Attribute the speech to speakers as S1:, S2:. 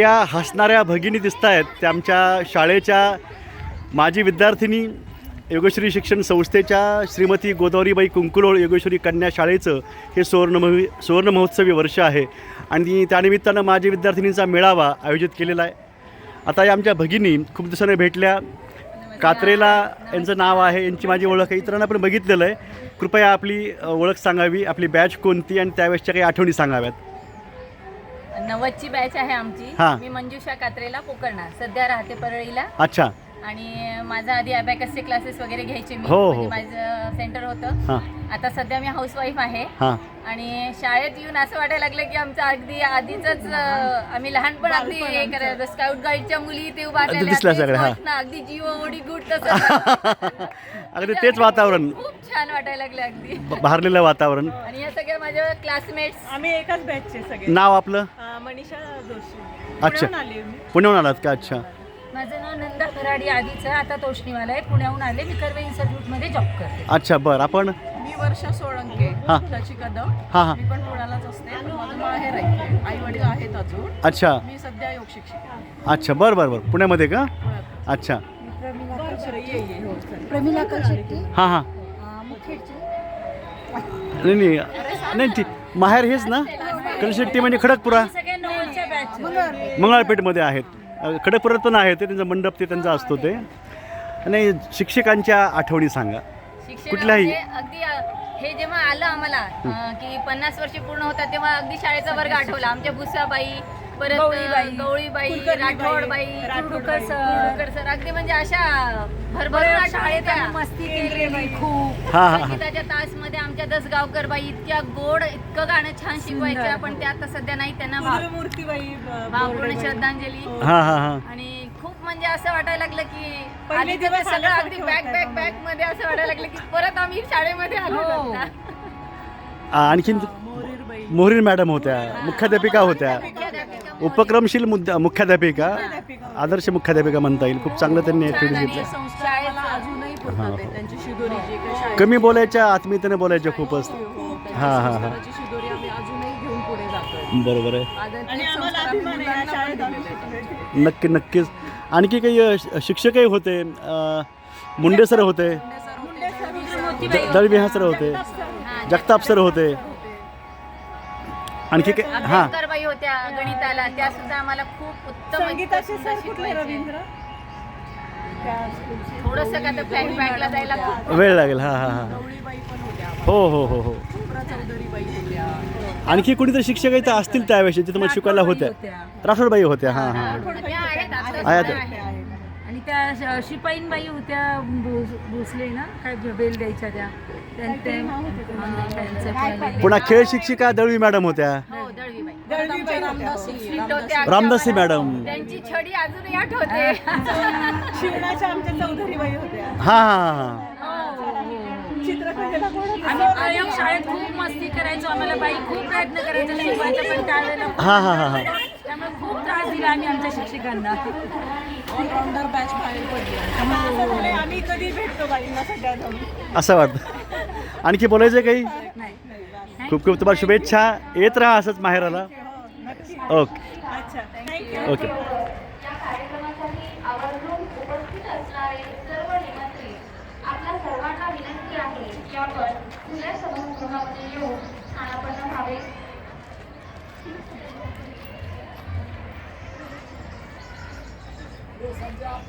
S1: या हसणाऱ्या भगिनी दिसत आहेत त्या आमच्या शाळेच्या माजी विद्यार्थिनी योगेश्वरी शिक्षण संस्थेच्या श्रीमती गोदावरीबाई कुंकुलोळ योगेश्वरी कन्या शाळेचं हे सुवर्ण महो सुवर्ण महोत्सवी वर्ष आहे. आणि त्यानिमित्तानं माजी विद्यार्थिनींचा मेळावा आयोजित केलेला आहे. आता या आमच्या भगिनी खूप दिवसाने भेटल्या. कात्रेला यांचं नाव आहे यांची माझी ओळख आहे. इतरांना पण बघितलेलं आहे. कृपया आपली ओळख सांगावी. आपली बॅच कोणती? आणि त्यावेळेसच्या काही आठवणी सांगाव्यात.
S2: नव्वदची बॅच आहे आमची.
S1: हा.
S2: मी मंजुषा कात्रेला पोकरणार सध्या राहते परळीला.
S1: अच्छा.
S2: आणि माझा आधी अबॅकसचे क्लासेस वगैरे घ्यायचे मी.
S1: हो, हो.
S2: म्हणजे माझं सेंटर होतं.
S1: हां.
S2: आता सध्या मी हाऊसवाईफ आहे.
S1: हां.
S2: आणि शाळेत येऊन असं वाटायला लागलं की आमचं अगदी आधीच आम्ही लहानपण अगदी हे करायचं स्काउट गाईडच्या मुली ते
S1: हा.
S2: वाटणं, अगदी जीव ओढी गुट तसं.
S1: अगदी तेच वातावरण.
S2: खूप छान वाटायला लागले अगदी.
S1: ब- भारलेलं वातावरण.
S2: आणि या सगळ्या माझ्या क्लासमेट्स
S3: आम्ही एकाच बॅचचे सगळे.
S1: नाव आपलं?
S3: अं, मनीषा जोशी.
S1: अच्छा.
S3: पुण्याहून आली मी.
S1: पुण्याहून आलात का? अच्छा.
S4: माझं नाव नंदा खराडी आधीचं आता तोष्णीवाला आहे. पुण्याहून आले मी कर्वे इन्स्टिट्यूटमध्ये जॉब करते.
S1: अच्छा बरं. आपण?
S3: वर्षा सोळंके
S1: हा.
S3: कदम.
S1: हां हां.
S3: मी पण पुण्यालाच असते पण माझं माहेर आहे. आई वडील आहेत अजून.
S1: अच्छा.
S3: मी सध्या योग शिक्षिका आहे.
S1: अच्छा बरं बरं बरं. पुण्यामध्ये का?
S3: पुण्यात.
S1: अच्छा.
S3: बरं, ये, ये, हो, चल.
S4: प्रमिला कलशेट्टी
S1: हां. हां
S4: मुखेडची.
S1: नाही नाही. नाही ती माहेर हेच ना? कलशेट्टी म्हणजे खडकपुरा
S4: सगळ्या नवलच्या बॅच
S1: मंगळपेठमध्ये आहेत. अ, खडकपुरात पण आहे ते त्यांचा मंडप ते त्यांचा असतो ते. आणि शिक्षकांच्या आठवणी सांगा. कुठल्याही?
S2: शिक्षणामध्ये अगदी हे जेव्हा आलं आम्हाला अ, की पन्नास वर्ष पूर्ण होतात तेव्हा अगदी शाळेचा वर्ग आठवला. आमच्या भुसाबाई परत
S4: गवळीबाई,
S2: गवळीबाई
S3: कुलकर्णीबाई,
S2: राठोडबाई
S3: राठोडबाई,
S2: कुरडूकर सर कुरडूकर सर अगदी म्हणजे अशा भरभरून शाळेत
S4: शाळेत मस्ती केली खूप.
S1: हां हां हां.
S2: संगीताच्या तासमध्ये आमच्या दसगावकर बाई इतक्या गोड इतकं गाणं छान शिकवायच्या पण त्या आता सध्या नाही त्यांना भाव- भावपूर्ण
S3: बोर्डेबाई.
S2: श्रद्धांजली.
S1: हां हां हां.
S2: आणि म्हणजे असं वाटायला लागलं की
S3: पहिले
S2: आधी
S3: दिवस
S2: सगळं
S3: आल्यासारखे
S2: अगदी बॅक
S3: वाटायला
S2: बॅक बॅकमध्ये असं वाटायला लागलं की परत आम्ही शाळेमध्ये आलो
S4: हो.
S2: आता.
S1: आणखीन. मोहरीन मॅडम होत्या मुख्याध्यापिका होत्या. उपक्रमशील मुद्दा मुख्याध्यापिका आदर्श मुख्याध्यापिका म्हणता येईल. खूप चांगलं त्यांनी ॲक्टिव्हिटीज
S2: आणि
S1: घेतल्या
S3: संस्था मला अजूनही पुरतात आहे. त्यांची शिदोरी जी काही शाळेत
S1: कमी बोलायच्या आत्मीयतेने बोलायच्या खूपच
S3: त्यांची
S1: हां, हां, हां.
S3: संस्काराची शिदोरी आम्ही अजूनही घेऊन पुढे जातोय.
S1: बरोबर आहे.
S3: आणि आम्हाला अभिमान आहे या शाळेत आम्ही
S1: नक्की नक्कीच. आणखी काही शिक्षकही होते मुंडे सर होते द- दळवी सर होते जगताप सर होते. आणखी काय हां.
S2: अभ्यंकर बाई होत्या गणिताला. त्या सुद्धा आम्हाला खूप उत्तम
S3: संगीताचे
S2: उत्तम
S3: सर कुठले
S2: शिकवायचे.
S3: रवींद्र? त्या स्कूलचे.
S2: थोडस का फ्लॅशबॅकला जायला खूप
S1: वेळ लागेल हां हां हां.
S3: गवळीबाई पण होत्या.
S1: हो हो हो हो.
S3: शुभ्रा चौधरीबाई होत्या.
S1: आणखी कोणीतरी शिक्षक इथं असतील त्यावेळेस जे तुम्हाला शिकवायला होत्या. राठोडबाई होत्या हां हां
S2: आहेत.
S1: आहेत.
S4: आणि त्या श- शिपाईनबाई होत्या भोस- भोसले ना? काय बेल द्यायच्या त्या. त्यां- त्यां- त्यांचं. पण-
S1: पुन्हा खेळ शिक्षिका दळवी मॅडम होत्या.
S2: हो
S3: रामदासी
S1: मॅडम.
S2: त्यांची छडी अजूनही आठवते.
S3: शिवणाच्या आमच्या चौधरीबाई होत्या.
S1: हां हां हां
S3: चित्रकलेला कोण होतं?
S4: आम्ही प्रयोग शाळेत खूप मस्ती करायचो. आम्हाला बाई खूप प्रयत्न करायचा शिकवायचा पण त्यावेळेला
S1: हां हां हां हां
S4: त्यामुळे खूप त्रास दिला आम्ही आमच्या शिक्षकांना.
S3: ऑलराऊंडर बॅच बाहेर पडली. आम्ही कधी भेटतो बाईंना सगळ्या
S1: असं वाटतं. आणखी बोलायचं काही?
S4: नाही.
S1: खूप खूप तुम्हाला शुभेच्छा. येत राहा असंच माहेराला. ओके
S3: अच्छा थँक्यू
S1: ओके
S5: या कार्यक्रमासाठी आवर्जून उपस्थित असणारे सर्व निमंत्रित आपल्या सर्वांना विनंती आहे की आपण खुल्या सभागृहामध्ये येऊन job.